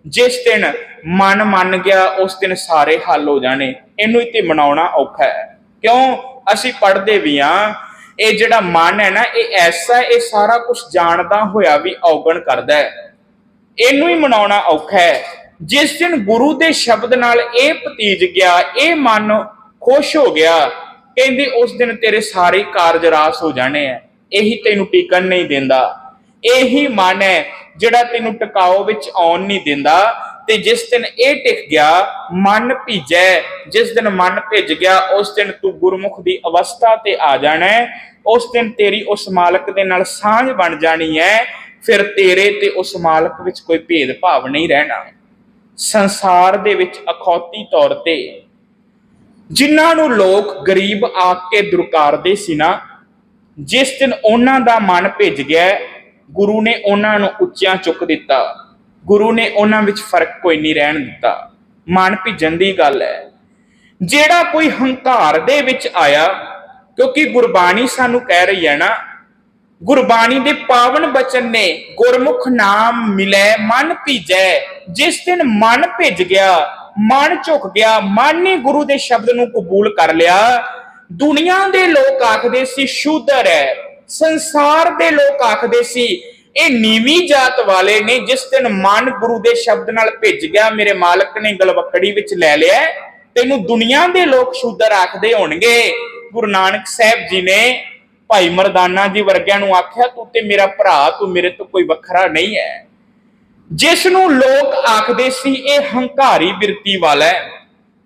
ਜਿਸ ਦਿਨ ਮਨ ਮੰਨ ਗਿਆ, ਉਸ ਦਿਨ ਸਾਰੇ ਹੱਲ ਹੋ ਜਾਣੇ। ਇਹਨੂੰ ਹੀ ਮਨਾਉਣਾ ਔਖਾ ਹੈ। ਕਿਉਂ? ਅਸੀਂ ਪੜਦੇ ਵੀ ਆ। ਇਹ ਜਿਹੜਾ ਮਨ ਹੈ ਨਾ, ਇਹ ਐਸਾ ਇਹ ਸਾਰਾ ਕੁਝ ਜਾਣਦਾ ਹੋਇਆ ਵੀ ਔਗਣ ਕਰਦਾ ਹੈ। ਇਹਨੂੰ ਹੀ ਮਨਾਉਣਾ ਔਖਾ ਹੈ। ਜਿਸ ਦਿਨ ਗੁਰੂ ਦੇ ਸ਼ਬਦ ਨਾਲ ਇਹ ਪਤੀਜ ਗਿਆ, ਇਹ ਮਨ ਖੁਸ਼ ਹੋ ਗਿਆ, ਕਹਿੰਦੇ ਉਸ ਦਿਨ ਤੇਰੇ ਸਾਰੇ ਕਾਰਜ ਰਾਸ ਹੋ ਜਾਣੇ ਆ ਇਹੀ ਤੈਨੂੰ ਟਿਕਣ ਨਹੀਂ ਦਿੰਦਾ। ਇਹੀ ਮਨ ਹੈ। ਜਿਹੜਾ ਤੈਨੂੰ ਟਿਕਾਓ ਵਿੱਚ ਆਉਣ ਨਹੀਂ ਦਿੰਦਾ, ਤੇ ਜਿਸ ਦਿਨ ਇਹ ਟਿਕ ਗਿਆ, ਮਨ ਭਿੱਜੈ। ਜਿਸ ਦਿਨ ਮਨ ਭਿੱਜ ਗਿਆ, ਉਸ ਦਿਨ ਤੂੰ ਗੁਰਮੁਖ ਦੀ ਅਵਸਥਾ ਤੇ ਆ ਜਾਣਾ ਉਸ ਦਿਨ ਤੇਰੀ ਉਸ ਮਾਲਕ ਦੇ ਨਾਲ ਸਾਂਝ ਬਣ ਜਾਣੀ ਹੈ। ਫਿਰ ਤੇਰੇ ਤੇ ਉਸ ਮਾਲਕ ਵਿੱਚ ਕੋਈ ਭੇਦ ਭਾਵ ਨਹੀਂ ਰਹਿਣਾ। ਸੰਸਾਰ ਦੇ ਵਿੱਚ ਅਖੌਤੀ ਤੌਰ ਤੇ ਜਿਨ੍ਹਾਂ ਨੂੰ ਲੋਕ ਗਰੀਬ ਆਖ ਕੇ ਦੁਰਕਾਰਦੇ ਸੀ ਨਾ, ਜਿਸ ਦਿਨ ਉਹਨਾਂ ਦਾ ਮਨ ਭਿੱਜ ਗਿਆ ਗੁਰੂ ਨੇ ਉਹਨਾਂ ਨੂੰ ਉੱਚਿਆਂ ਚੁੱਕ ਦਿੱਤਾ। ਗੁਰੂ ਨੇ ਉਹਨਾਂ ਵਿੱਚ ਫ਼ਰਕ ਕੋਈ ਨਹੀਂ ਰਹਿਣ ਦਿੱਤਾ। ਮਨ ਭਿੱਜਣ ਦੀ ਗੱਲ ਹੈ। ਜਿਹੜਾ ਕੋਈ ਹੰਕਾਰ ਦੇ ਵਿੱਚ ਆਇਆ, ਕਿਉਂਕਿ ਗੁਰਬਾਣੀ ਸਾਨੂੰ ਕਹਿ ਰਹੀ ਹੈ ਨਾ, ਗੁਰਬਾਣੀ ਦੇ ਪਾਵਨ ਬਚਨ ਨੇ ਗੁਰਮੁਖ ਨਾਮ ਮਿਲੇ, ਮਨ ਭਿਜੈ। ਜਿਸ ਦਿਨ ਮਨ ਭਿੱਜ ਗਿਆ, ਮਨ ਝੁਕ ਗਿਆ, ਮਨ ਨੇ ਗੁਰੂ ਦੇ ਸ਼ਬਦ ਨੂੰ ਕਬੂਲ ਕਰ ਲਿਆ, ਦੁਨੀਆ ਦੇ ਲੋਕ ਆਖਦੇ ਸੀ, ਸ਼ੂਦਰ ਹੈ। ਸੰਸਾਰ ਦੇ ਲੋਕ ਆਖਦੇ ਸੀ, ਇਹ ਨੀਵੀਂ ਜਾਤ ਵਾਲੇ ਨੇ ਜਿਸ ਦਿਨ ਮਨ ਗੁਰੂ ਦੇ ਸ਼ਬਦ ਨਾਲ ਭਿੱਜ ਗਿਆ, ਮੇਰੇ ਮਾਲਕ ਨੇ ਗਲਵਕੜੀ ਵਿੱਚ ਲੈ ਲਿਆ ਤੈਨੂੰ ਦੁਨੀਆ ਦੇ ਲੋਕ ਸ਼ੂਦਰ ਆਖਦੇ ਹੋਣਗੇ। ਗੁਰੂ ਨਾਨਕ ਸਾਹਿਬ ਜੀ ਨੇ ਭਾਈ ਮਰਦਾਨਾ ਜੀ ਵਰਗਿਆਂ ਨੂੰ ਆਖਿਆ, ਤੂੰ ਤੇ ਮੇਰਾ ਭਰਾ, ਤੂੰ ਮੇਰੇ ਤੋਂ ਕੋਈ ਵੱਖਰਾ ਨਹੀਂ ਹੈ। ਜਿਸ ਨੂੰ ਲੋਕ ਆਖਦੇ ਸੀ, ਇਹ ਹੰਕਾਰੀ ਬਿਰਤੀ ਵਾਲਾ ਹੈ,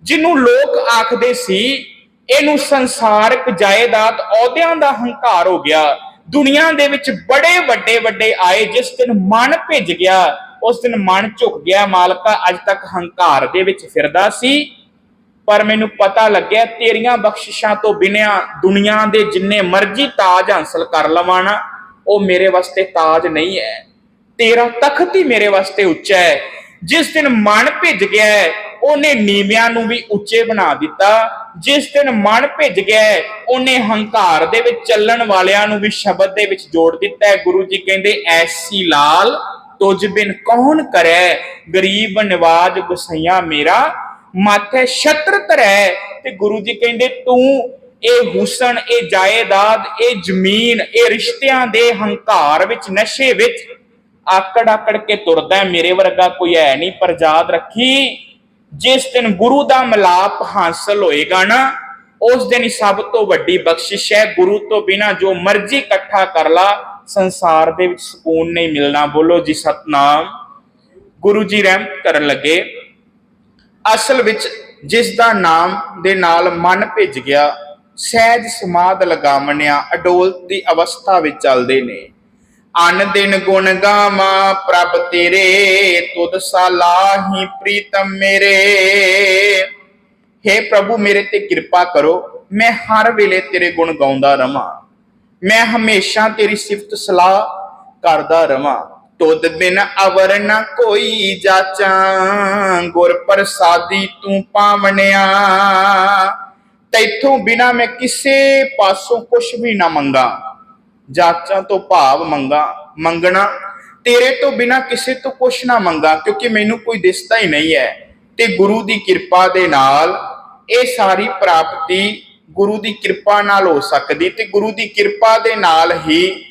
ਜਿਹਨੂੰ ਲੋਕ ਆਖਦੇ ਸੀ ਇਹਨੂੰ ਸੰਸਾਰਕ ਜਾਇਦਾਦ ਅਹੁਦਿਆਂ ਦਾ ਹੰਕਾਰ ਹੋ ਗਿਆ। ਦੁਨੀਆ ਦੇ ਵਿੱਚ ਬੜੇ ਵੱਡੇ ਵੱਡੇ ਆਏ, ਜਿਸ ਦਿਨ ਮਨ ਭਿੱਜ ਗਿਆ, ਉਸ ਦਿਨ ਮਨ ਝੁਕ ਗਿਆ। ਮਾਲਕਾ ਅੱਜ ਤੱਕ ਹੰਕਾਰ ਦੇ ਵਿੱਚ ਫਿਰਦਾ ਸੀ। ਪਰ ਮੈਨੂੰ ਪਤਾ ਲੱਗਿਆ, ਤੇਰੀਆਂ ਬਖਸ਼ਿਸ਼ਾਂ ਤੋਂ ਬਿਨਾਂ ਦੁਨੀਆ ਦੇ ਜਿੰਨੇ ਮਰਜ਼ੀ ਤਾਜ ਹਾਸਲ ਕਰ ਲਵਾਂ ਨਾ, ਉਹ ਮੇਰੇ ਵਾਸਤੇ ਤਾਜ ਨਹੀਂ ਹੈ। ਤੇਰਾ ਤਖਤ ਹੀ ਮੇਰੇ ਵਾਸਤੇ ਉੱਚਾ ਹੈ। ਜਿਸ ਦਿਨ ਮਨ ਭਿੱਜ ਗਿਆ ਉਹਨੇ ਨੀਵਿਆਂ ਨੂੰ ਵੀ ਉੱਚੇ ਬਣਾ ਦਿੱਤਾ। ਜਿਸ ਦਿਨ ਮਨ ਭਿੱਜ ਗਿਆ, ਉਹਨੇ ਹੰਕਾਰ ਦੇ ਵਿੱਚ ਚੱਲਣ ਵਾਲਿਆਂ ਨੂੰ ਵੀ ਸ਼ਬਦ ਦੇ ਵਿੱਚ ਜੋੜ ਦਿੱਤਾ। ਹੈ ਗੁਰੂ ਜੀ ਕਹਿੰਦੇ, ਐਸੀ ਲਾਲ ਤੁਝ ਬਿਨ ਕੌਣ ਕਰੈ? ਗਰੀਬ ਨਿਵਾਜ ਗੁਸਈਆ ਮੇਰਾ, ਮਾਥੇ ਛਤਰ ਧਰੈ। ਤੇ ਗੁਰੂ ਜੀ ਕਹਿੰਦੇ, ਤੂੰ ਇਹ ਹੁਸਨ, ਇਹ ਜਾਇਦਾਦ, ਇਹ ਜ਼ਮੀਨ, ਇਹ ਰਿਸ਼ਤਿਆਂ ਦੇ ਹੰਕਾਰ ਵਿੱਚ, ਨਸ਼ੇ ਵਿੱਚ ਆਕੜ ਆਕੜ ਕੇ ਤੁਰਦਾ ਮੇਰੇ ਵਰਗਾ ਕੋਈ ਹੈ ਨਹੀਂ, ਪਰ ਯਾਦ ਰੱਖੀ ਜਿਸ ਦਿਨ ਗੁਰੂ ਦਾ ਮਿਲਾਪ ਹਾਸਲ ਹੋਏਗਾ ਨਾ, ਉਸ ਦਿਨ ਹੀ ਸਭ ਤੋਂ ਵੱਡੀ ਬਖਸ਼ਿਸ਼ ਹੈ। ਗੁਰੂ ਤੋਂ ਬਿਨਾ ਜੋ ਮਰਜ਼ੀ ਇਕੱਠਾ ਕਰ ਲਾ, ਸੰਸਾਰ ਦੇ ਵਿੱਚ ਸਕੂਨ ਨਹੀਂ ਮਿਲਣਾ। ਬੋਲੋ ਜੀ ਸਤਨਾਮ। ਗੁਰੂ ਜੀ ਰਹਿਮਤ ਕਰਨ ਲੱਗੇ। ਅਸਲ ਵਿੱਚ ਜਿਸ ਦਾ ਨਾਮ ਦੇ ਨਾਲ ਮਨ ਭਿੱਜ ਗਿਆ, ਸਹਿਜ ਸਮਾਦ ਲਗਾਵਣਿਆ ਅਡੋਲ ਦੀ ਅਵਸਥਾ ਵਿੱਚ ਚੱਲਦੇ ਨੇ। ਅਨ ਦਿਨ ਗੁਣ ਗਾਵਾਂ, ਪ੍ਰਭ ਤੇਰੇ ਤੁਧ ਸਲਾਹੀ ਪ੍ਰੀਤਮ ਮੇਰੇ। हे ਪ੍ਰਭੂ, ਮੇਰੇ ਤੇ ਕਿਰਪਾ ਕਰੋ, ਮੈਂ ਹਰ ਵੇਲੇ ਤੇਰੇ ਗੁਣ ਗਾਉਂਦਾ ਰਵਾਂ। ਮੈਂ ਹਮੇਸ਼ਾ ਤੇਰੀ ਸਿਫਤ ਸਲਾਹ ਕਰਦਾ ਰਵਾਂ। ਤੁਧ ਬਿਨ ਅਵਰ ਨਾ ਕੋਈ ਜਾਚਾਂ, ਗੁਰ ਪ੍ਰਸਾਦੀ ਤੂੰ ਪਾਵਣਿਆ। ਤੈਥੋਂ ਬਿਨਾ ਮੈਂ ਕਿਸੇ ਪਾਸੋਂ ਕੁਝ ਵੀ ਨਾ ਮੰਗਾ। ਜਾਚਾਂ ਤੋਂ ਭਾਵ ਮੰਗਾ, ਮੰਗਣਾ। ਤੇਰੇ ਤੋਂ ਬਿਨਾ ਕਿਸੇ ਤੋਂ ਕੁਝ ਨਾ ਮੰਗਾ, ਕਿਉਂਕਿ ਮੈਨੂੰ ਕੋਈ ਦਿਸਦਾ ਹੀ ਨਹੀਂ ਹੈ। ਤੇ ਗੁਰੂ ਦੀ ਕਿਰਪਾ ਦੇ ਨਾਲ ਇਹ ਸਾਰੀ ਪ੍ਰਾਪਤੀ ਗੁਰੂ ਦੀ ਕਿਰਪਾ ਨਾਲ ਹੋ ਸਕਦੀ ਤੇ ਗੁਰੂ ਦੀ ਕਿਰਪਾ ਦੇ ਨਾਲ ਹੀ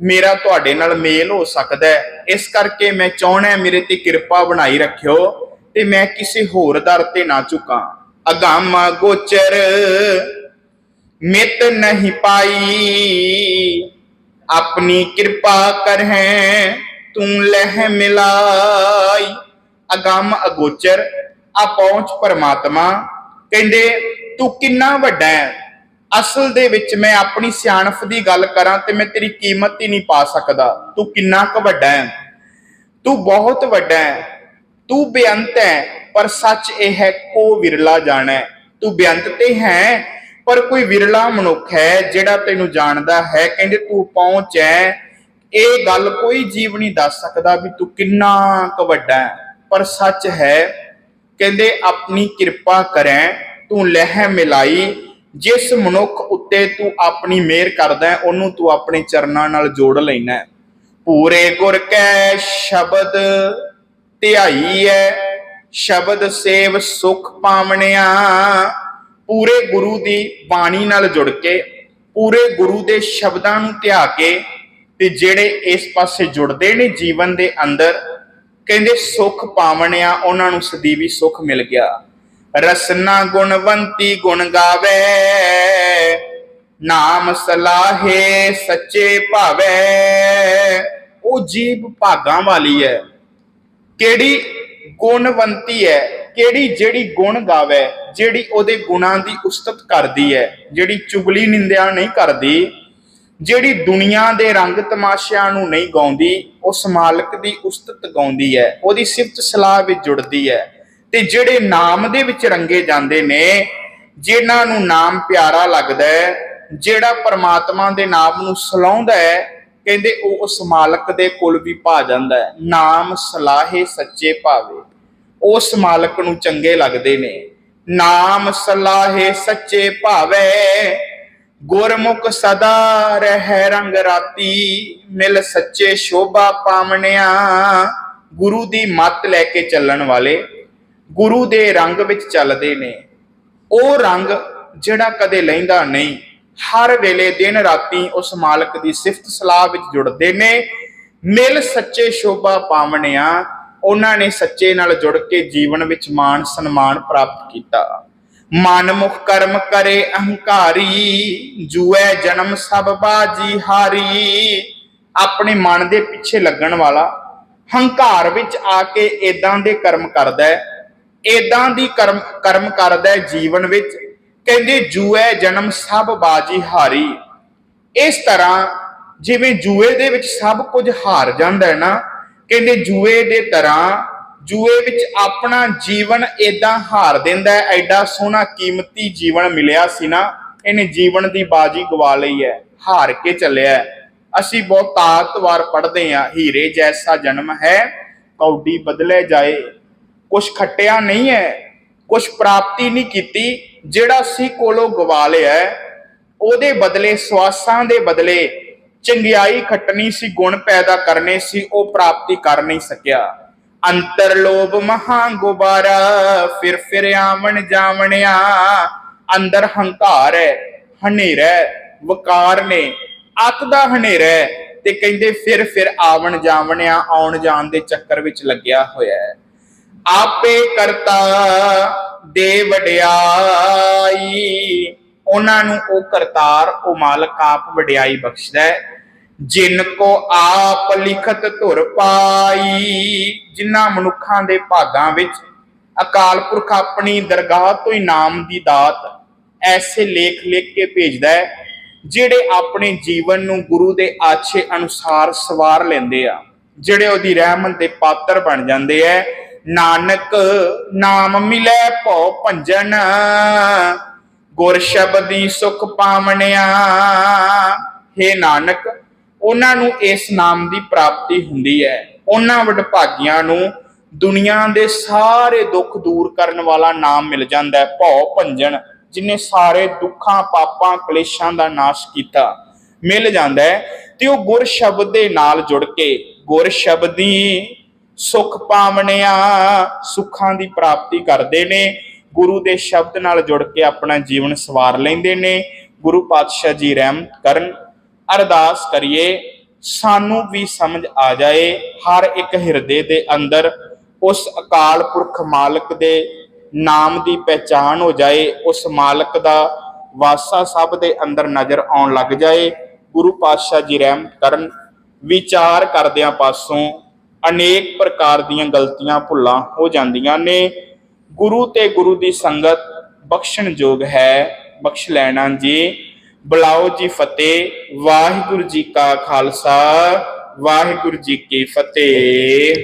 ਮੇਰਾ ਤੁਹਾਡੇ ਨਾਲ ਮੇਲ ਹੋ ਸਕਦਾ ਹੈ। ਇਸ ਕਰਕੇ ਮੈਂ ਚਾਹਣਾ ਮੇਰੇ ਤੇ ਕਿਰਪਾ ਬਣਾਈ ਰੱਖਿਓ ਤੇ ਮੈਂ ਕਿਸੇ ਹੋਰ ਦਰ ਤੇ ਨਾ ਝੁਕਾਂ। ਅਗੰਮ ਗੋਚਰ ਮਿਤ ਨਹੀਂ ਪਾਈ। ਆਪਣੀ ਕਿਰਪਾ ਕਰਹਿ, ਤੂੰ ਲਹਿ ਮਿਲਾਈ। ਅਗੰਮ ਅਗੋਚਰ, ਆ ਪਹੁੰਚ ਪਰਮਾਤਮਾ। ਕਹਿੰਦੇ, ਤੂੰ ਕਿੰਨਾ ਵੱਡਾ ਹੈ ਅਸਲ ਦੇ ਵਿੱਚ ਮੈਂ ਆਪਣੀ ਸਿਆਣਪ ਦੀ ਗੱਲ ਕਰਾਂ ਤੇ ਮੈਂ ਤੇਰੀ ਕੀਮਤ ਹੀ ਨਹੀਂ ਪਾ ਸਕਦਾ। ਤੂੰ ਕਿੰਨਾ ਕੁ ਵੱਡਾ ਹੈ ਤੂੰ ਬਹੁਤ ਵੱਡਾ ਹੈ ਤੂੰ ਬੇਅੰਤ ਹੈ ਪਰ ਸੱਚ ਇਹ ਹੈ, ਕੋ ਵਿਰਲਾ ਜਾਣਾ। ਤੂੰ ਬੇਅੰਤ ਤੇ ਹੈ ਪਰ ਕੋਈ ਵਿਰਲਾ ਮਨੁੱਖ ਹੈ ਜਿਹੜਾ ਤੈਨੂੰ ਜਾਣਦਾ ਹੈ, ਕਹਿੰਦੇ ਤੂੰ ਪਹੁੰਚ ਹੈ ਇਹ ਗੱਲ ਕੋਈ ਜੀਵ ਨਹੀਂ ਦੱਸ ਸਕਦਾ ਵੀ ਤੂੰ ਕਿੰਨਾ ਕੁ ਵੱਡਾ ਹੈ ਪਰ ਸੱਚ ਹੈ, ਕਹਿੰਦੇ ਆਪਣੀ ਕਿਰਪਾ ਕਰੈ, ਤੂੰ ਲਹਿ ਮਿਲਾਈ ਜਿਸ ਮਨੁੱਖ ਉੱਤੇ ਤੂੰ ਆਪਣੀ ਮਿਹਰ ਕਰਦਾ ਉਹਨੂੰ ਤੂੰ ਆਪਣੇ ਚਰਨਾਂ ਨਾਲ ਜੋੜ ਲੈਣਾ ਪੂਰੇ ਗੁਰ ਕੈ ਸ਼ਬਦ ਧਿਆਈ ਹੈ ਸ਼ਬਦ ਸੇਵ ਸੁਖ ਪਾਵਣਿਆ। ਪੂਰੇ ਗੁਰੂ ਦੀ ਬਾਣੀ ਨਾਲ ਜੁੜ ਕੇ, ਪੂਰੇ ਗੁਰੂ ਦੇ ਸ਼ਬਦਾਂ ਨੂੰ ਧਿਆ ਕੇ ਤੇ ਜਿਹੜੇ ਇਸ ਪਾਸੇ ਜੁੜਦੇ ਨੇ ਜੀਵਨ ਦੇ ਅੰਦਰ, ਕਹਿੰਦੇ ਸੁਖ ਪਾਵਣਿਆ ਉਹਨਾਂ ਨੂੰ ਸਦੀਵੀ ਸੁਖ ਮਿਲ ਗਿਆ। ਰਸਨਾ ਗੁਣਵੰਤੀ ਗੁਣ ਗਾਵੇ, ਨਾਮ ਸਲਾਹੇ ਸੱਚੇ ਭਾਵੇ। ਉਹ ਜੀਬ ਭਾਗਾਂ ਵਾਲੀ ਹੈ। ਕਿਹੜੀ ਗੁਣਵੰਤੀ ਹੈ? ਕਿਹੜੀ ਜਿਹੜੀ ਗੁਣ ਗਾਵੇ, ਜਿਹੜੀ ਉਹਦੇ ਗੁਣਾਂ ਦੀ ਉਸਤਤ ਕਰਦੀ ਹੈ, ਜਿਹੜੀ ਚੁਗਲੀ ਨਿੰਦਿਆ ਨਹੀਂ ਕਰਦੀ, ਜਿਹੜੀ ਦੁਨੀਆ ਦੇ ਰੰਗ ਤਮਾਸ਼ਿਆਂ ਨੂੰ ਨਹੀਂ ਗਾਉਂਦੀ ਉਸ ਮਾਲਕ ਦੀ ਉਸਤਤ ਗਾਉਂਦੀ ਹੈ, ਉਹਦੀ ਸਿਫਤ ਸਲਾਹ ਵਿੱਚ ਜੁੜਦੀ ਹੈ। ਤੇ ਜਿਹੜੇ ਨਾਮ ਦੇ ਵਿੱਚ ਰੰਗੇ ਜਾਂਦੇ ਨੇ, ਜਿਨ੍ਹਾਂ ਨੂੰ ਨਾਮ ਪਿਆਰਾ ਲੱਗਦਾ ਹੈ, ਜਿਹੜਾ ਪਰਮਾਤਮਾ ਦੇ ਨਾਮ ਨੂੰ ਸਲਾਉਂਦਾ ਹੈ, ਕਹਿੰਦੇ ਉਹ ਉਸ ਮਾਲਕ ਦੇ ਕੋਲ ਵੀ ਭਾ ਜਾਂਦਾ ਹੈ, ਨਾਮ ਸਲਾਹੇ ਸੱਚੇ ਭਾਵੇ। ਉਸ ਮਾਲਕ ਨੂੰ ਚੰਗੇ ਲੱਗਦੇ ਨੇ। ਨਾਮ ਸਲਾਹੇ ਸੱਚੇ ਭਾਵੇ, ਗੁਰਮੁਖ ਸਦਾ ਰਹਿ ਰੰਗ ਰਾਤੀ, ਮਿਲ ਸੱਚੇ ਸ਼ੋਭਾ ਪਾਵਣਿਆ। ਗੁਰੂ ਦੀ ਮੱਤ ਲੈ ਕੇ ਚੱਲਣ ਵਾਲੇ ਗੁਰੂ ਦੇ ਰੰਗ ਵਿੱਚ ਚੱਲਦੇ ਨੇ। ਉਹ ਰੰਗ ਜਿਹੜਾ ਕਦੇ ਲੈਂਦਾ ਨਹੀਂ, ਹਰ ਵੇਲੇ ਦਿਨ ਰਾਤੀ ਉਸ ਮਾਲਕ ਦੀ ਸਿਫਤ ਸਲਾਹ ਵਿੱਚ ਜੁੜਦੇ ਨੇ। ਮਿਲ ਸੱਚੇ ਸ਼ੋਭਾ ਪਾਵਣਿਆ ਉਹਨਾਂ ਨੇ ਸੱਚੇ ਨਾਲ ਜੁੜ ਕੇ ਜੀਵਨ ਵਿੱਚ ਮਾਣ, ਸਨਮਾਨ ਪ੍ਰਾਪਤ ਕੀਤਾ। ਮਨਮੁਖ ਕਰਮ ਕਰੇ ਅਹੰਕਾਰੀ, ਜੂਐ ਜਨਮ ਸਭ ਬਾਜੀ ਹਾਰੀ। ਆਪਣੇ ਮਨ ਦੇ ਪਿੱਛੇ ਲੱਗਣ ਵਾਲਾ ਹੰਕਾਰ ਵਿੱਚ ਆ ਕੇ ਇਦਾਂ ਦੇ ਕਰਮ ਕਰਦਾ ਹੈ। ਇਦਾਂ ਦੀ ਕਰਮ ਕਰਮ ਕਰਦਾ ਹੈ ਜੀਵਨ ਵਿੱਚ, ਕਹਿੰਦੇ ਜੂਐ ਜਨਮ ਸਭ ਬਾਜੀ ਹਾਰੀ। ਇਸ ਤਰ੍ਹਾਂ ਜਿਵੇਂ ਜੂਏ ਦੇ ਵਿੱਚ ਸਭ ਕੁਝ ਹਾਰ ਜਾਂਦਾ ਹੈ ਨਾ ਕਹਿੰਦੇ ਜੂਏ ਦੇ ਤਰ੍ਹਾਂ ਜੂਏ ਵਿੱਚ ਆਪਣਾ ਜੀਵਨ ਇਦਾਂ ਹਾਰ ਦਿੰਦਾ ਹੈ, ਐਡਾ ਸੋਹਣਾ ਕੀਮਤੀ ਜੀਵਨ ਮਿਲਿਆ ਸੀ ਨਾ, ਇਹਨੇ ਜੀਵਨ ਦੀ ਬਾਜੀ ਗਵਾ ਲਈ ਹੈ, ਹਾਰ ਕੇ ਚੱਲਿਆ ਅਸੀਂ ਬਹੁਤ ਤਾਕਤਵਰ ਪੜ੍ਹਦੇ ਹਾਂ, ਹੀਰੇ ਜੈਸਾ ਜਨਮ ਹੈ, ਕੌਡੀ ਬਦਲੇ ਜਾਏ। ਕੁਛ ਖੱਟਿਆ ਨਹੀਂ ਹੈ, ਕੁਛ ਪ੍ਰਾਪਤੀ ਨਹੀਂ ਕੀਤੀ, ਜਿਹੜਾ ਸੀ ਕੋਲੋਂ ਗਵਾ ਲਿਆ ਉਹਦੇ ਬਦਲੇ, ਸਵਾਸਾਂ ਦੇ ਬਦਲੇ ਚੰਗਿਆਈ ਖੱਟਣੀ ਸੀ ਗੁਣ ਪੈਦਾ ਕਰਨੇ ਸੀ ਉਹ ਪ੍ਰਾਪਤੀ ਕਰ ਨਹੀਂ ਸਕਿਆ। ਅੰਤਰ ਲੋਭ ਮਹਾ ਗੁਬਾਰਾ ਫਿਰ ਫਿਰ ਆਵਣ ਜਾਵਣਿਆ। ਅੰਦਰ ਹੰਕਾਰ ਹੈ ਹਨੇਰਾ ਹੈ, ਵਕਾਰ ਨੇ ਅੱਤ ਦਾ ਹਨੇਰਾ ਹੈ ਤੇ ਕਹਿੰਦੇ ਫਿਰ ਫਿਰ ਆਵਣ ਜਾਵਣਿਆ ਆਉਣ ਜਾਣ ਦੇ ਚੱਕਰ ਵਿੱਚ ਲੱਗਿਆ ਹੋਇਆ ਹੈ। ਆਪੇ ਕਰਤਾ ਦੇ ਵਡਿਆਈ ਉਹਨਾਂ ਨੂੰ ਉਹ ਕਰਤਾਰ, ਉਹ ਮਾਲਕ ਆਪ ਵਡਿਆਈ ਬਖਸ਼ਦਾ ਹੈ। ਜਿਨ ਕੋ ਆਪ ਲਿਖਤ ਧੁਰ ਪਾਈ, ਜਿਨ੍ਹਾਂ ਮਨੁੱਖਾਂ ਦੇ ਭਾਗਾਂ ਵਿੱਚ ਅਕਾਲ ਪੁਰਖ ਆਪਣੀ ਦਰਗਾਹ ਤੋਂ ਹੀ ਦੀ ਦਾਤ ਐਸੇ ਲੇਖ ਲਿਖ ਕੇ ਭੇਜਦਾ ਹੈ, ਜਿਹੜੇ ਆਪਣੇ ਜੀਵਨ ਨੂੰ ਗੁਰੂ ਦੇ ਆਛੇ ਅਨੁਸਾਰ ਸਵਾਰ ਲੈਂਦੇ ਆ, ਜਿਹੜੇ ਉਹਦੀ ਰਹਿਮਤ ਦੇ ਪਾਤਰ ਬਣ ਜਾਂਦੇ ਐ। ਨਾਨਕ ਨਾਮ ਮਿਲੇ ਭਉ ਭੰਜਨ ਗੁਰ ਸ਼ਬਦੀ ਸੁਖ ਪਾਵਣਿਆ। हे ਨਾਨਕ, ਉਹਨਾਂ ਨੂੰ ਇਸ ਨਾਮ ਦੀ ਪ੍ਰਾਪਤੀ ਹੁੰਦੀ ਹੈ। ਉਹਨਾਂ ਵਡਭਾਗੀਆਂ ਨੂੰ ਦੁਨੀਆ ਦੇ ਸਾਰੇ ਦੁੱਖ ਦੂਰ ਕਰਨ ਵਾਲਾ ਨਾਮ ਮਿਲ ਜਾਂਦਾ ਹੈ। ਭਉ ਭੰਜਨ, ਜਿਨੇ ਸਾਰੇ ਦੁੱਖਾਂ, ਪਾਪਾਂ, ਕਲੇਸ਼ਾਂ ਦਾ ਨਾਸ਼ ਕੀਤਾ, ਮਿਲ ਜਾਂਦਾ ਹੈ। ਤੇ ਉਹ ਗੁਰ ਸ਼ਬਦ ਦੇ ਨਾਲ ਜੁੜ ਕੇ, ਗੁਰ ਸ਼ਬਦੀ ਸੁਖ ਪਾਵਣਿਆ, ਸੁੱਖਾਂ ਦੀ ਪ੍ਰਾਪਤੀ ਕਰਦੇ ਨੇ। ਗੁਰੂ ਦੇ ਸ਼ਬਦ ਨਾਲ ਜੁੜ ਕੇ ਆਪਣਾ ਜੀਵਨ ਸਵਾਰ ਲੈਂਦੇ ਨੇ। ਗੁਰੂ ਪਾਤਸ਼ਾਹ ਜੀ ਰਹਿਮ ਕਰਨ, ਅਰਦਾਸ ਕਰੀਏ, ਸਾਨੂੰ ਵੀ ਸਮਝ ਆ ਜਾਏ, ਹਰ ਇੱਕ ਹਿਰਦੇ ਦੇ ਅੰਦਰ ਉਸ ਅਕਾਲ ਪੁਰਖ ਮਾਲਕ ਦੇ ਨਾਮ ਦੀ ਪਹਿਚਾਨ ਹੋ ਜਾਏ, ਉਸ ਮਾਲਕ ਦਾ ਵਾਸਾ ਸਭ ਦੇ ਅੰਦਰ ਨਜ਼ਰ ਆਉਣ ਲੱਗ ਜਾਏ। ਗੁਰੂ ਪਾਤਸ਼ਾਹ ਜੀ ਰਹਿਮ ਕਰਨ, ਵਿਚਾਰ ਕਰਦਿਆਂ ਪਾਸੋਂ ਅਨੇਕ ਪ੍ਰਕਾਰ ਦੀਆਂ ਗਲਤੀਆਂ ਭੁੱਲਾਂ ਹੋ ਜਾਂਦੀਆਂ ਨੇ। ਗੁਰੂ ਤੇ ਗੁਰੂ ਦੀ ਸੰਗਤ ਬਖਸ਼ਣਯੋਗ ਹੈ, ਬਖਸ਼ ਲੈਣਾ ਜੀ। ਬੁਲਾਓ ਜੀ ਫਤਿਹ, ਵਾਹਿਗੁਰੂ ਜੀ ਕਾ ਖਾਲਸਾ, ਵਾਹਿਗੁਰੂ ਜੀ ਕੀ ਫਤਿਹ।